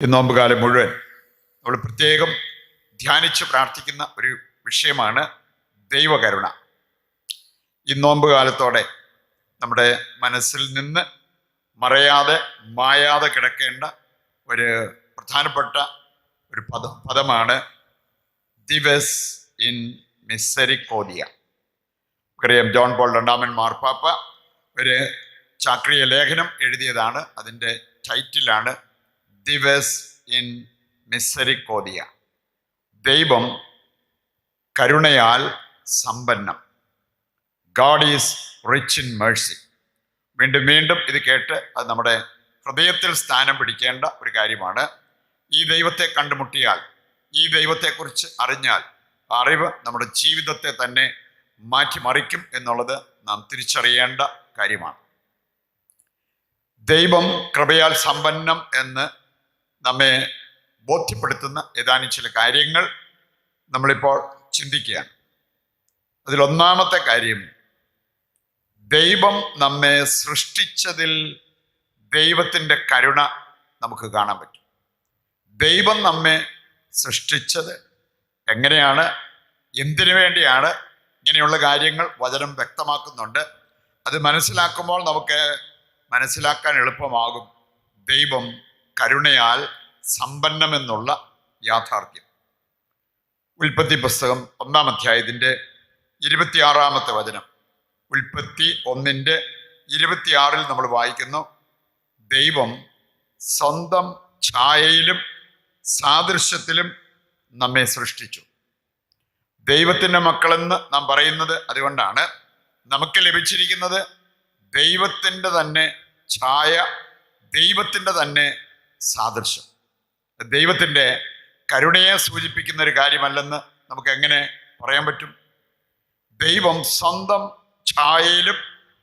ഈ നോമ്പുകാലം മുഴുവൻ നമ്മൾ പ്രത്യേകം ധ്യാനിച്ച് പ്രാർത്ഥിക്കുന്ന ഒരു വിഷയമാണ് ദൈവകരുണ. ഈ നോമ്പുകാലത്തോടെ നമ്മുടെ മനസ്സിൽ നിന്ന് മറയാതെ മായാതെ കിടക്കേണ്ട ഒരു പ്രധാനപ്പെട്ട ഒരു പദം പദമാണ് ദിവസ് ഇൻ മിസ്സരിക്കോദിയ നമുക്കറിയാം ജോൺ പോൾ രണ്ടാമൻ മാർപ്പാപ്പ ഒരു ചാക്രിയ ലേഖനം എഴുതിയതാണ്. അതിന്റെ ടൈറ്റിലാണ് ദിവസ് ഇൻ മിസരിക്കോദിയ ദൈവം കരുണയാൽ സമ്പന്നം. God is rich in mercy വീണ്ടും വീണ്ടും ഇത് കേട്ട് അത് നമ്മുടെ ഹൃദയത്തിൽ സ്ഥാനം പിടിക്കേണ്ട ഒരു കാര്യമാണ്. ഈ ദൈവത്തെ കണ്ടുമുട്ടിയാൽ ഈ ദൈവത്തെക്കുറിച്ച് അറിഞ്ഞാൽ അറിവ് നമ്മുടെ ജീവിതത്തെ തന്നെ മാറ്റിമറിക്കും എന്നുള്ളത് നാം തിരിച്ചറിയേണ്ട കാര്യമാണ്. ദൈവം കൃപയാൽ സമ്പന്നം എന്ന് നമ്മെ ബോധ്യപ്പെടുത്തുന്ന ഏതാനും ചില കാര്യങ്ങൾ നമ്മളിപ്പോൾ ചിന്തിക്കുകയാണ്. അതിലൊന്നാമത്തെ കാര്യം ദൈവം നമ്മെ സൃഷ്ടിച്ചതിൽ ദൈവത്തിന്റെ കരുണ നമുക്ക് കാണാൻ പറ്റും. ദൈവം നമ്മെ സൃഷ്ടിച്ചത് എങ്ങനെയാണ്? എന്തിനു വേണ്ടിയാണ്? ഇങ്ങനെയുള്ള കാര്യങ്ങൾ വചനം വ്യക്തമാക്കുന്നുണ്ട്. അത് മനസ്സിലാക്കുമ്പോൾ നമുക്ക് മനസ്സിലാക്കാൻ എളുപ്പമാകും. ദൈവം കരുണയാൽ സമ്പന്നമെന്നുള്ള യാഥാർത്ഥ്യം. ഉൽപ്പത്തി പുസ്തകം ഒന്നാം അധ്യായത്തിന്റെ ഇരുപത്തിയാറാമത്തെ വചനം. ഉൽപ്പത്തി ഒന്നിന്റെ ഇരുപത്തിയാറിൽ നമ്മൾ വായിക്കുന്നു ദൈവം സ്വന്തം ഛായയിലും സാദൃശ്യത്തിലും നമ്മെ സൃഷ്ടിച്ചു. ദൈവത്തിന്റെ മക്കളെന്ന് നാം പറയുന്നത് അതുകൊണ്ടാണ് നമുക്ക് ലഭിച്ചിരിക്കുന്നത് ദൈവത്തിന്റെ തന്നെ ഛായ ദൈവത്തിന്റെ തന്നെ സാദൃശ്യം. ദൈവത്തിന്റെ കരുണയെ സൂചിപ്പിക്കുന്ന ഒരു കാര്യമല്ലെന്ന് നമുക്ക് എങ്ങനെ പറയാൻ പറ്റും? ദൈവം സ്വന്തം ഛായയിലും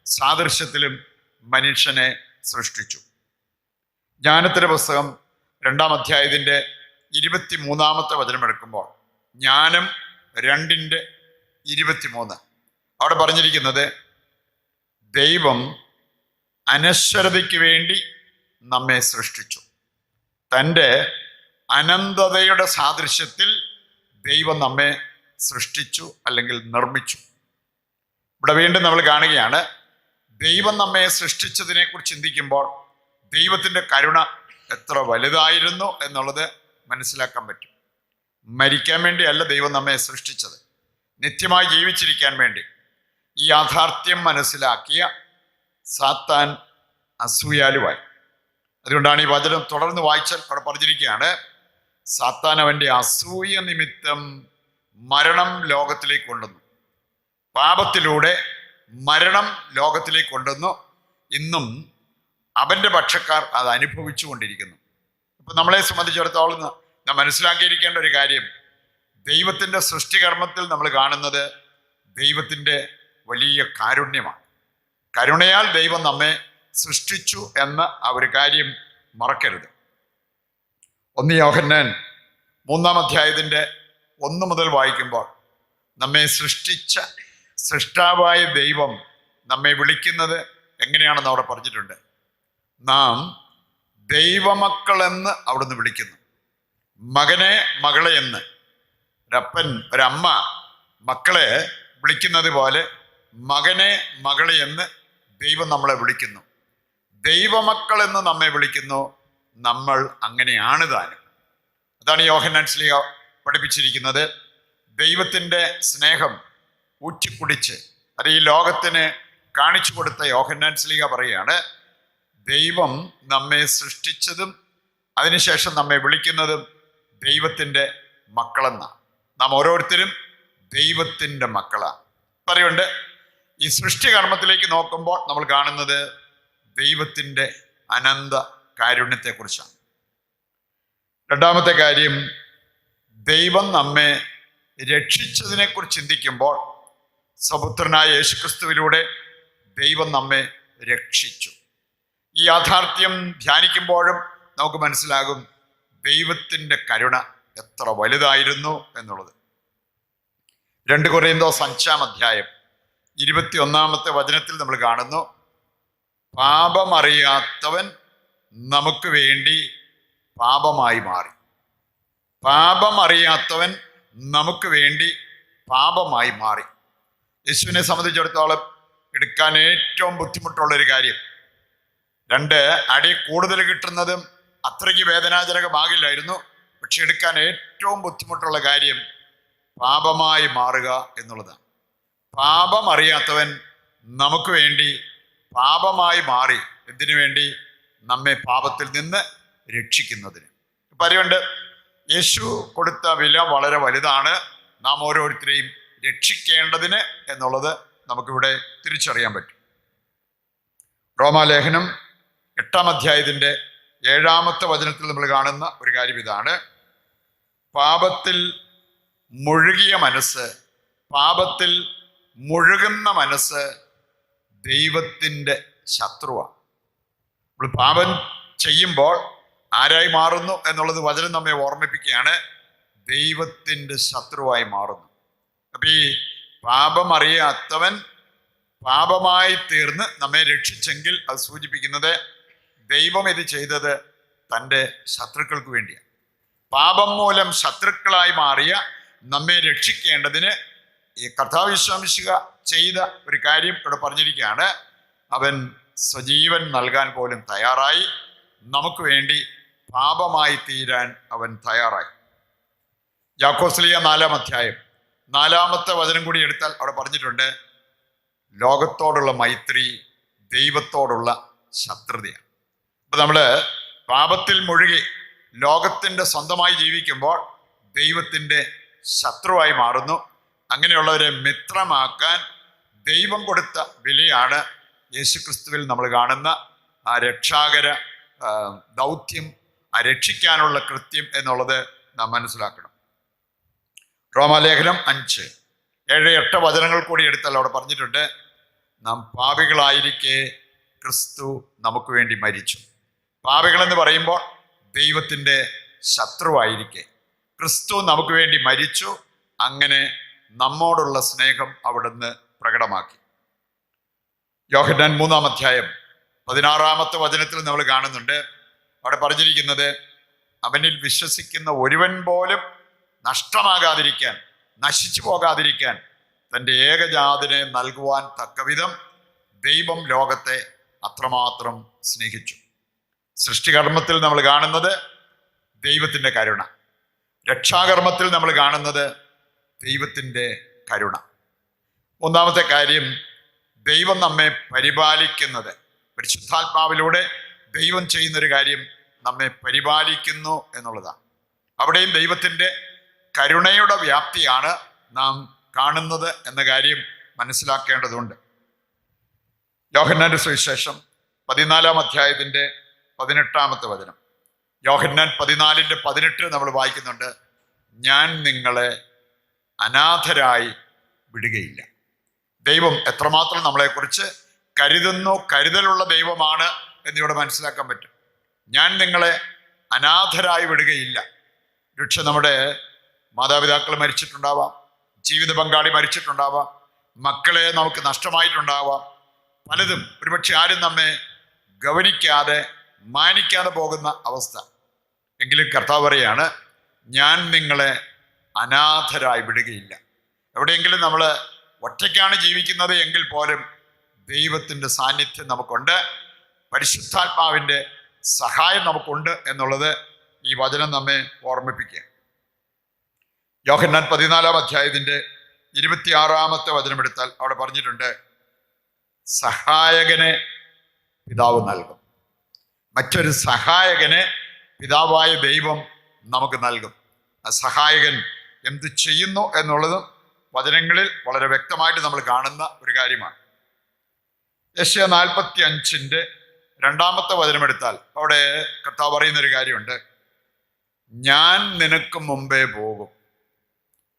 സാദൃശ്യത്തിലും മനുഷ്യനെ സൃഷ്ടിച്ചു. ജ്ഞാനത്തിന്റെ പുസ്തകം രണ്ടാം അധ്യായത്തിന്റെ ഇരുപത്തി മൂന്നാമത്തെ വചനമെടുക്കുമ്പോൾ ജ്ഞാനം രണ്ടിന്റെ ഇരുപത്തിമൂന്ന്. അവിടെ പറഞ്ഞിരിക്കുന്നത് ദൈവം അനശ്വരതയ്ക്ക് വേണ്ടി നമ്മെ സൃഷ്ടിച്ചു. തന്റെ അനന്തതയുടെ സാദൃശ്യത്തിൽ ദൈവം നമ്മെ സൃഷ്ടിച്ചു അല്ലെങ്കിൽ നിർമ്മിച്ചു. ഇവിടെ വീണ്ടും നമ്മൾ കാണുകയാണ് ദൈവം നമ്മെ സൃഷ്ടിച്ചതിനെക്കുറിച്ച് ചിന്തിക്കുമ്പോൾ ദൈവത്തിന്റെ കരുണ എത്ര വലുതായിരുന്നു എന്നുള്ളത് മനസ്സിലാക്കാൻ പറ്റും. മരിക്കാൻ വേണ്ടിയല്ല ദൈവം നമ്മെ സൃഷ്ടിച്ചത്. നിത്യമായി ജീവിച്ചിരിക്കാൻ വേണ്ടി ഈ യാഥാർത്ഥ്യം മനസ്സിലാക്കിയ സാത്താൻ അസൂയാലുവായി. അതുകൊണ്ടാണ് ഈ വചനം തുടർന്ന് വായിച്ചാൽ അവിടെ പറഞ്ഞിരിക്കുകയാണ്. സാത്താൻ അവന്റെ അസൂയ നിമിത്തം മരണം ലോകത്തിലേക്ക് കൊണ്ടുവന്നു. പാപത്തിലൂടെ മരണം ലോകത്തിലേക്ക് കൊണ്ടുവന്നു. ഇന്നും അവന്റെ പക്ഷക്കാർ അത് അനുഭവിച്ചു കൊണ്ടിരിക്കുന്നു. ഇപ്പം നമ്മളെ സംബന്ധിച്ചിടത്തോളം നാം മനസ്സിലാക്കിയിരിക്കേണ്ട ഒരു കാര്യം. ദൈവത്തിന്റെ സൃഷ്ടികർമ്മത്തിൽ നമ്മൾ കാണുന്നത് ദൈവത്തിന്റെ വലിയ കാരുണ്യമാണ്. കരുണയാൽ ദൈവം നമ്മെ സൃഷ്ടിച്ചു എന്ന ആ ഒരു കാര്യം മറക്കരുത്. ഒന്ന് യോഹന്നാൻ മൂന്നാം അധ്യായത്തിന്റെ ഒന്ന് മുതൽ വായിക്കുമ്പോൾ നമ്മെ സൃഷ്ടിച്ച സൃഷ്ടാവായ ദൈവം നമ്മെ വിളിക്കുന്നത് എങ്ങനെയാണെന്ന് അവിടെ പറഞ്ഞിട്ടുണ്ട്. നാം ദൈവമക്കളെന്ന് അവിടുന്ന് വിളിക്കുന്നു. മകനെ മകളെ എന്ന്. ഒരപ്പൻ ഒരമ്മ മക്കളെ വിളിക്കുന്നത് പോലെ മകനെ മകളെ എന്ന് ദൈവം നമ്മളെ വിളിക്കുന്നു. ദൈവമക്കൾ എന്ന് നമ്മെ വിളിക്കുന്നു. നമ്മൾ അങ്ങനെയാണ് താനും. അതാണ് യോഹന്നാൻ സ്ലിഹ പഠിപ്പിച്ചിരിക്കുന്നത്. ദൈവത്തിന്റെ സ്നേഹം ഊറ്റിക്കുടിച്ച് അത് ഈ ലോകത്തിന് കാണിച്ചു കൊടുത്ത യോഹന്നാൻ സ്ലിഹ പറയുകയാണ് ദൈവം നമ്മെ സൃഷ്ടിച്ചതും അതിനുശേഷം നമ്മെ വിളിക്കുന്നതും ദൈവത്തിന്റെ മക്കളെന്നാണ്. നാം ഓരോരുത്തരും ദൈവത്തിന്റെ മക്കളാണ്. പറയുണ്ട് ഈ സൃഷ്ടി കർമ്മത്തിലേക്ക് നോക്കുമ്പോൾ നമ്മൾ കാണുന്നത് ദൈവത്തിന്റെ അനന്ത കാരുണ്യത്തെക്കുറിച്ചാണ്. രണ്ടാമത്തെ കാര്യം ദൈവം നമ്മെ രക്ഷിച്ചതിനെക്കുറിച്ച് ചിന്തിക്കുമ്പോൾ സപുത്രനായ യേശുക്രിസ്തുവിലൂടെ ദൈവം നമ്മെ രക്ഷിച്ചു. ഈ യാഥാർത്ഥ്യം ധ്യാനിക്കുമ്പോഴും നമുക്ക് മനസ്സിലാകും ദൈവത്തിന്റെ കരുണ എത്ര വലുതായിരുന്നു എന്നുള്ളത്. രണ്ട് കുറേന്തോസ് അഞ്ചാം അധ്യായം ഇരുപത്തി ഒന്നാമത്തെ വചനത്തിൽ നമ്മൾ കാണുന്നു പാപമറിയാത്തവൻ നമുക്ക് വേണ്ടി പാപമായി മാറി. പാപമറിയാത്തവൻ നമുക്ക് വേണ്ടി പാപമായി മാറി. യേശുവിനെ സംബന്ധിച്ചിടത്തോളം എടുക്കാൻ ഏറ്റവും ബുദ്ധിമുട്ടുള്ള ഒരു കാര്യം. രണ്ട് അടി കൂടുതൽ കിട്ടുന്നതും അത്രയ്ക്ക് വേദനാജനകമാകില്ലായിരുന്നു. പക്ഷെ എടുക്കാൻ ഏറ്റവും ബുദ്ധിമുട്ടുള്ള കാര്യം പാപമായി മാറുക എന്നുള്ളതാണ്. പാപം അറിയാത്തവൻ നമുക്ക് വേണ്ടി പാപമായി മാറി. എന്തിനു വേണ്ടി? നമ്മെ പാപത്തിൽ നിന്ന് രക്ഷിക്കുന്നതിന്. പറയുണ്ട് യേശു കൊടുത്ത വില വളരെ വലുതാണ്. നാം ഓരോരുത്തരെയും രക്ഷിക്കേണ്ടതിന് എന്നുള്ളത് നമുക്കിവിടെ തിരിച്ചറിയാൻ പറ്റും. റോമാലേഖനം എട്ടാം അധ്യായത്തിന്റെ ഏഴാമത്തെ വചനത്തിൽ നമ്മൾ കാണുന്ന ഒരു കാര്യം ഇതാണ്. പാപത്തിൽ മുഴുകിയ മനസ്സ് പാപത്തിൽ മുഴുകുന്ന മനസ്സ് ദൈവത്തിന്റെ ശത്രുവാണ് നമ്മൾ പാപം ചെയ്യുമ്പോൾ ആരായി മാറുന്നു എന്നുള്ളത് വചനം നമ്മെ ഓർമ്മിപ്പിക്കുകയാണ്. ദൈവത്തിന്റെ ശത്രുവായി മാറുന്നു. അപ്പം ഈ പാപം അറിയാത്തവൻ പാപമായി തീർന്ന് നമ്മെ രക്ഷിച്ചെങ്കിൽ അത് സൂചിപ്പിക്കുന്നത് ദൈവം ഇത് ചെയ്തത് തന്റെ ശത്രുക്കൾക്ക് വേണ്ടിയാണ് പാപം മൂലം ശത്രുക്കളായി മാറിയ നമ്മെ രക്ഷിക്കേണ്ടതിന് ഈ കഥാവിശ്വാമിശിക ചെയ്ത ഒരു കാര്യം ഇവിടെ പറഞ്ഞിരിക്കുകയാണ്. അവൻ സജീവൻ നൽകാൻ പോലും തയ്യാറായി. നമുക്ക് വേണ്ടി പാപമായി തീരാൻ അവൻ തയ്യാറായി. ജാക്കോസ്ലിയ നാലാം അധ്യായം. നാലാമത്തെ വചനം കൂടി എടുത്താൽ അവിടെ പറഞ്ഞിട്ടുണ്ട് ലോകത്തോടുള്ള മൈത്രി ദൈവത്തോടുള്ള ശത്രുതയാണ്. അപ്പൊ നമ്മൾ പാപത്തിൽ മുഴുകി ലോകത്തിന്റെ സ്വന്തമായി ജീവിക്കുമ്പോൾ ദൈവത്തിന്റെ ശത്രുവായി മാറുന്നു. അങ്ങനെയുള്ളവരെ മിത്രമാക്കാൻ ദൈവം കൊടുത്ത വിലയാണ് യേശുക്രിസ്തുവിൽ നമ്മൾ കാണുന്ന ആ രക്ഷാകര ദൗത്യം ആ രക്ഷിക്കാനുള്ള കൃത്യം എന്നുള്ളത് നാം മനസ്സിലാക്കണം. റോമാലേഖനം അഞ്ച്. ഏഴ് എട്ട് വചനങ്ങൾ കൂടി എടുത്താൽ അവിടെ പറഞ്ഞിട്ടുണ്ട് നാം പാപികളായിരിക്കെ ക്രിസ്തു നമുക്ക് വേണ്ടി മരിച്ചു. പാപികളെന്ന് പറയുമ്പോൾ ദൈവത്തിന്റെ ശത്രുവായിരിക്കെ. ക്രിസ്തു നമുക്ക് വേണ്ടി മരിച്ചു അങ്ങനെ നമ്മോടുള്ള സ്നേഹം അവിടുന്ന് പ്രകടമാക്കി. യോഹന്നാൻ മൂന്നാം അധ്യായം പതിനാറാമത്തെ വചനത്തിൽ നമ്മൾ കാണുന്നുണ്ട്. അവിടെ പറഞ്ഞിരിക്കുന്നത് അവനിൽ വിശ്വസിക്കുന്ന ഒരുവൻ പോലും നഷ്ടമാകാതിരിക്കാൻ നശിച്ചു പോകാതിരിക്കാൻ തന്റെ ഏകജാതിനെ നൽകുവാൻ തക്കവിധം ദൈവം ലോകത്തെ അത്രമാത്രം സ്നേഹിച്ചു. സൃഷ്ടികർമ്മത്തിൽ നമ്മൾ കാണുന്നത് ദൈവത്തിന്റെ കരുണ. രക്ഷാകർമ്മത്തിൽ നമ്മൾ കാണുന്നത് ദൈവത്തിന്റെ കരുണ. ഒന്നാമത്തെ കാര്യം ദൈവം നമ്മെ പരിപാലിക്കുന്നത്. പരിശുദ്ധാത്മാവിലൂടെ ദൈവം ചെയ്യുന്നൊരു കാര്യം നമ്മെ പരിപാലിക്കുന്നു എന്നുള്ളതാണ്. അവിടെയും ദൈവത്തിന്റെ കരുണയുടെ വ്യാപ്തിയാണ് നാം കാണുന്നത് എന്ന കാര്യം മനസ്സിലാക്കേണ്ടതുണ്ട്. യോഹന്നാന്റെ സുവിശേഷം പതിനാലാം അധ്യായത്തിന്റെ പതിനെട്ടാമത്തെ വചനം. യോഹന്നാൻ പതിനാലിന്റെ പതിനെട്ട് നമ്മൾ വായിക്കുന്നുണ്ട് ഞാൻ നിങ്ങളെ അനാഥരായി വിടുകയില്ല. ദൈവം എത്രമാത്രം നമ്മളെക്കുറിച്ച് കരുതുന്നു കരുതലുള്ള ദൈവമാണ് എന്നിവിടെ മനസ്സിലാക്കാൻ പറ്റും. ഞാൻ നിങ്ങളെ അനാഥരായി വിടുകയില്ല. രക്ഷ നമ്മുടെ മാതാപിതാക്കൾ മരിച്ചിട്ടുണ്ടാവാം ജീവിത പങ്കാളി മരിച്ചിട്ടുണ്ടാവാം മക്കളെ നമുക്ക് നഷ്ടമായിട്ടുണ്ടാവാം. പലതും ഒരുപക്ഷെ ആരും നമ്മെ ഗവനിക്കാതെ മാനിക്കാതെ പോകുന്ന അവസ്ഥ. എങ്കിലും കർത്താവ് പറയാണ് ഞാൻ നിങ്ങളെ അനാഥരായി വിടുകയില്ല. എവിടെയെങ്കിലും നമ്മൾ ഒറ്റയ്ക്കാണ് ജീവിക്കുന്നത് എങ്കിൽ പോലും ദൈവത്തിന്റെ സാന്നിധ്യം നമുക്കുണ്ട്. പരിശുദ്ധാത്മാവിന്റെ സഹായം നമുക്കുണ്ട് എന്നുള്ളത് ഈ വചനം നമ്മെ ഓർമ്മിപ്പിക്കുക. യോഹന്നാൻ പതിനാലാം അധ്യായത്തിന്റെ ഇരുപത്തിയാറാമത്തെ വചനം എടുത്താൽ അവിടെ പറഞ്ഞിട്ടുണ്ട് സഹായകനെ പിതാവ് നൽകും. മറ്റൊരു സഹായകനെ പിതാവായ ദൈവം നമുക്ക് നൽകും. ആ സഹായകൻ എന്ത് ചെയ്യുന്നു എന്നുള്ളത് വചനങ്ങളിൽ വളരെ വ്യക്തമായിട്ട് നമ്മൾ കാണുന്ന ഒരു കാര്യമാണ്. യശ്യ നാൽപ്പത്തി അഞ്ചിന്റെ രണ്ടാമത്തെ വചനമെടുത്താൽ അവിടെ കർത്താവ് പറയുന്ന ഒരു കാര്യമുണ്ട്. ഞാൻ നിനക്ക് മുമ്പേ പോകും.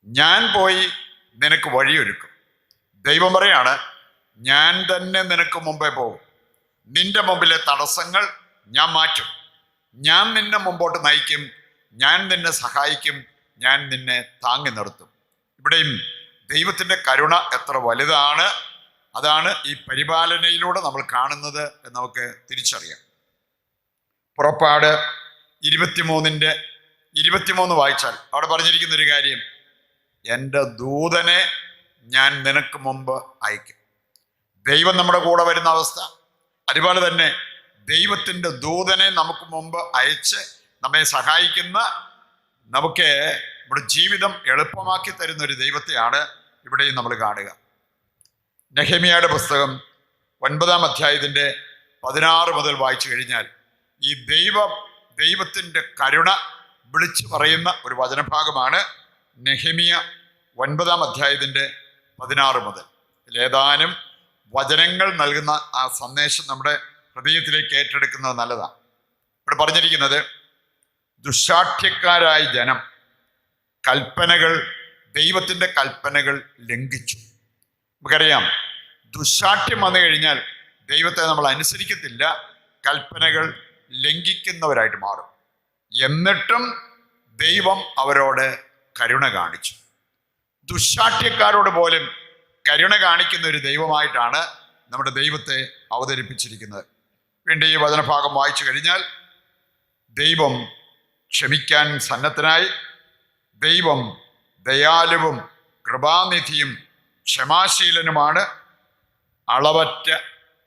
ഞാൻ പോയി നിനക്ക് വഴിയൊരുക്കും. ദൈവം പറയാണ് ഞാൻ തന്നെ നിനക്ക് മുമ്പേ പോകും. നിന്റെ മുമ്പിലെ തടസ്സങ്ങൾ ഞാൻ മാറ്റും. ഞാൻ നിന്നെ മുമ്പോട്ട് നയിക്കും. ഞാൻ നിന്നെ സഹായിക്കും. ഞാൻ നിന്നെ താങ്ങി നിർത്തും. ഇവിടെയും ദൈവത്തിന്റെ കരുണ എത്ര വലുതാണ് അതാണ് ഈ പരിപാലനയിലൂടെ നമ്മൾ കാണുന്നത് എന്ന് നമുക്ക് തിരിച്ചറിയാം. പുറപ്പാട് ഇരുപത്തിമൂന്നിന്റെ ഇരുപത്തിമൂന്ന് വായിച്ചാൽ അവിടെ പറഞ്ഞിരിക്കുന്ന ഒരു കാര്യം എന്റെ ദൂതനെ ഞാൻ നിനക്ക് മുമ്പ് അയക്കും. ദൈവം നമ്മുടെ കൂടെ വരുന്ന അവസ്ഥ. അതുപോലെ തന്നെ ദൈവത്തിന്റെ ദൂതനെ നമുക്ക് മുമ്പ് അയച്ച് നമ്മെ സഹായിക്കുന്ന നമുക്ക് നമ്മുടെ ജീവിതം എളുപ്പമാക്കി തരുന്ന ഒരു ദൈവത്തെയാണ് ഇവിടെയും നമ്മൾ കാണുക. നെഹമിയയുടെ പുസ്തകം ഒൻപതാം അധ്യായത്തിന്റെ പതിനാറ് മുതൽ വായിച്ചു കഴിഞ്ഞാൽ ഈ ദൈവം ദൈവത്തിന്റെ കരുണ വിളിച്ചു പറയുന്ന ഒരു വചനഭാഗമാണ് നെഹമിയ ഒൻപതാം അധ്യായത്തിന്റെ പതിനാറ് മുതൽ. ഏതാനും വചനങ്ങൾ നൽകുന്ന ആ സന്ദേശം നമ്മുടെ ഹൃദയത്തിലേക്ക് ഏറ്റെടുക്കുന്നത് നല്ലതാണ്. ഇവിടെ പറഞ്ഞിരിക്കുന്നത് ദുശാഠ്യക്കാരായ ജനം കൽപ്പനകൾ ദൈവത്തിന്റെ കൽപ്പനകൾ ലംഘിച്ചു. നമുക്കറിയാം ദുശാഠ്യം വന്നു കഴിഞ്ഞാൽ ദൈവത്തെ നമ്മൾ അനുസരിക്കത്തില്ല കൽപ്പനകൾ ലംഘിക്കുന്നവരായിട്ട് മാറും. എന്നിട്ടും ദൈവം അവരോട് കരുണ കാണിച്ചു. ദുശാഠ്യക്കാരോട് പോലും കരുണ കാണിക്കുന്ന ഒരു ദൈവമായിട്ടാണ് നമ്മുടെ ദൈവത്തെ അവതരിപ്പിച്ചിരിക്കുന്നത്. വീണ്ടും ഈ വചനഭാഗം വായിച്ചു കഴിഞ്ഞാൽ ദൈവം ക്ഷമിക്കാൻ സന്നദ്ധനായി ദൈവം ദയാലുവും കൃപാനിധിയും ക്ഷമാശീലനുമാണ്. അളവറ്റ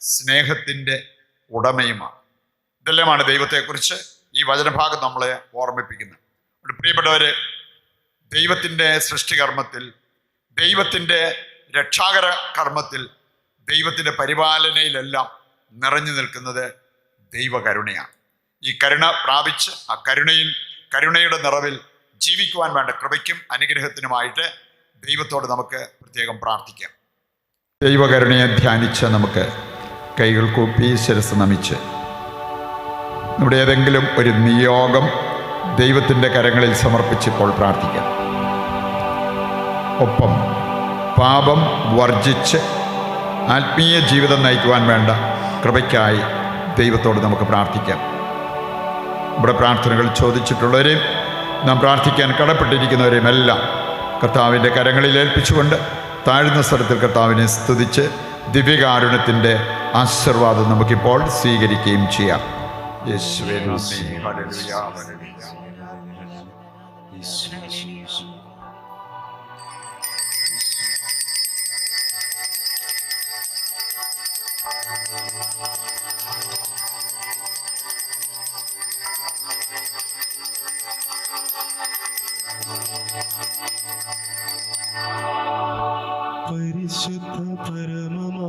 സ്നേഹത്തിന്റെ ഉടമയുമാണ്. ഇതെല്ലാമാണ് ദൈവത്തെക്കുറിച്ച് ഈ വചനഭാഗം നമ്മളെ ഓർമ്മിപ്പിക്കുന്നത്. പ്രിയപ്പെട്ടവര് ദൈവത്തിന്റെ സൃഷ്ടികർമ്മത്തിൽ ദൈവത്തിന്റെ രക്ഷാകര കർമ്മത്തിൽ ദൈവത്തിന്റെ പരിപാലനയിലെല്ലാം നിറഞ്ഞു നിൽക്കുന്നത് ദൈവകരുണയാണ്. ഈ കരുണ പ്രാപിച്ച് ആ കരുണയിൽ കരുണയുടെ നിറവിൽ ജീവിക്കുവാൻ വേണ്ട കൃപയ്ക്കും അനുഗ്രഹത്തിനുമായിട്ട് ദൈവത്തോട് നമുക്ക് പ്രത്യേകം പ്രാർത്ഥിക്കാം. ദൈവകരുണയെ ധ്യാനിച്ച് നമുക്ക് കൈകൾ കൂപ്പി ശിരസ് നമിച്ച്. നമ്മുടെ ഏതെങ്കിലും ഒരു നിയോഗം ദൈവത്തിന്റെ കരങ്ങളിൽ സമർപ്പിച്ചിപ്പോൾ പ്രാർത്ഥിക്കാം. ഒപ്പം പാപം വർജിച്ച് ആത്മീയ ജീവിതം നയിക്കുവാൻ വേണ്ട കൃപയ്ക്കായി ദൈവത്തോട് നമുക്ക് പ്രാർത്ഥിക്കാം. ഇവിടെ പ്രാർത്ഥനകൾ ചോദിച്ചിട്ടുള്ളവരെയും നാം പ്രാർത്ഥിക്കാൻ കടപ്പെട്ടിരിക്കുന്നവരെയുമെല്ലാം കർത്താവിന്റെ കരങ്ങളിൽ ഏൽപ്പിച്ചുകൊണ്ട് താഴ്ന്ന സ്ഥലത്തിൽ കർത്താവിനെ സ്തുതിച്ച് ദിവ്യകാരുണ്യത്തിന്റെ ആശീർവാദം നമുക്കിപ്പോൾ സ്വീകരിക്കുകയും ചെയ്യാം. യേശുവേ se comparar, mamãe.